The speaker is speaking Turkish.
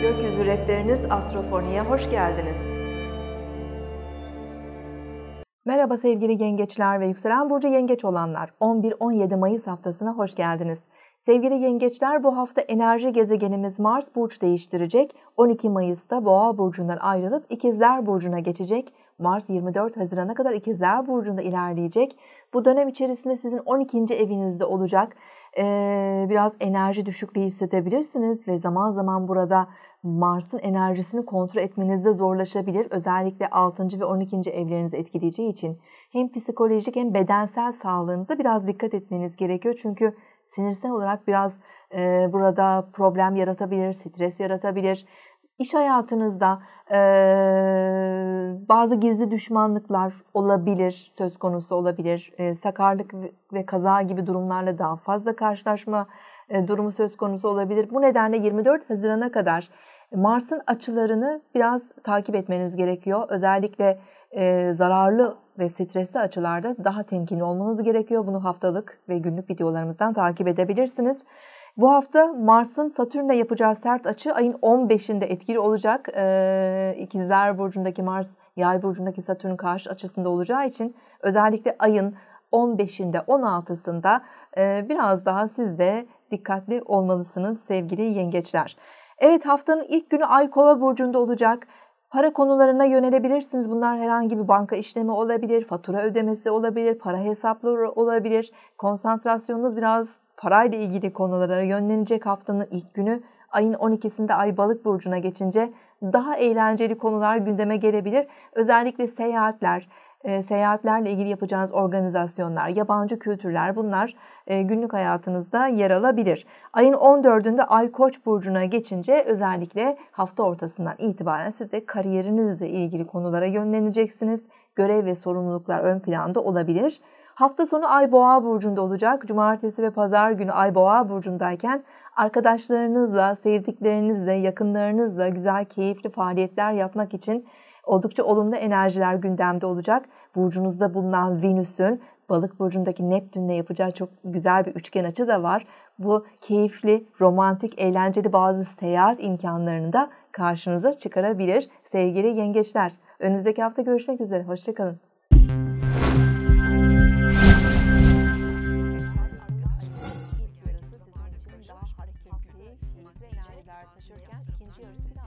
Rehberiniz Astrofoni'ye hoş geldiniz. Merhaba sevgili yengeçler ve yükselen burcu yengeç olanlar. 11-17 Mayıs haftasına hoş geldiniz. Sevgili yengeçler bu hafta enerji gezegenimiz Mars burç değiştirecek. 12 Mayıs'ta Boğa burcundan ayrılıp İkizler burcuna geçecek. Mars 24 Haziran'a kadar İkizler burcunda ilerleyecek. Bu dönem içerisinde sizin 12. evinizde olacak biraz enerji düşüklüğü hissedebilirsiniz ve zaman zaman burada Mars'ın enerjisini kontrol etmenizde zorlaşabilir. Özellikle 6. ve 12. evlerinizi etkileyeceği için hem psikolojik hem bedensel sağlığınıza biraz dikkat etmeniz gerekiyor. Çünkü sinirsel olarak biraz burada problem yaratabilir, stres yaratabilir. İş hayatınızda e, bazı gizli düşmanlıklar olabilir, söz konusu olabilir. E, sakarlık ve kaza gibi durumlarla daha fazla karşılaşma e, durumu söz konusu olabilir. Bu nedenle 24 Haziran'a kadar Mars'ın açılarını biraz takip etmeniz gerekiyor. Özellikle e, zararlı ve stresli açılarda daha temkinli olmanız gerekiyor. Bunu haftalık ve günlük videolarımızdan takip edebilirsiniz. Bu hafta Mars'ın Satürn'le yapacağı sert açı ayın 15'inde etkili olacak. Ee, İkizler Burcu'ndaki Mars, Yay Burcu'ndaki Satürn karşı açısında olacağı için özellikle ayın 15'inde 16'sında e, biraz daha siz de dikkatli olmalısınız sevgili yengeçler. Evet haftanın ilk günü Ay Kova Burcu'nda olacak. Para konularına yönelebilirsiniz. Bunlar herhangi bir banka işlemi olabilir, fatura ödemesi olabilir, para hesapları olabilir. Konsantrasyonunuz biraz parayla ilgili konulara yönlenecek haftanın ilk günü. Ayın 12'sinde Ay Balık burcuna geçince daha eğlenceli konular gündeme gelebilir. Özellikle seyahatler, e, seyahatlerle ilgili yapacağınız organizasyonlar, yabancı kültürler bunlar e, günlük hayatınızda yer alabilir. Ayın 14'ünde Ay Koç burcuna geçince özellikle hafta ortasından itibaren siz de kariyerinizle ilgili konulara yönleneceksiniz. Görev ve sorumluluklar ön planda olabilir. Hafta sonu Ay Boğa burcunda olacak. Cumartesi ve pazar günü Ay Boğa burcundayken arkadaşlarınızla, sevdiklerinizle, yakınlarınızla güzel, keyifli faaliyetler yapmak için Oldukça olumlu enerjiler gündemde olacak. Burcunuzda bulunan Venüs'ün Balık burcundaki Neptün'le yapacağı çok güzel bir üçgen açı da var. Bu keyifli, romantik, eğlenceli bazı seyahat imkanlarını da karşınıza çıkarabilir sevgili yengeçler. Önümüzdeki hafta görüşmek üzere. Hoşçakalın.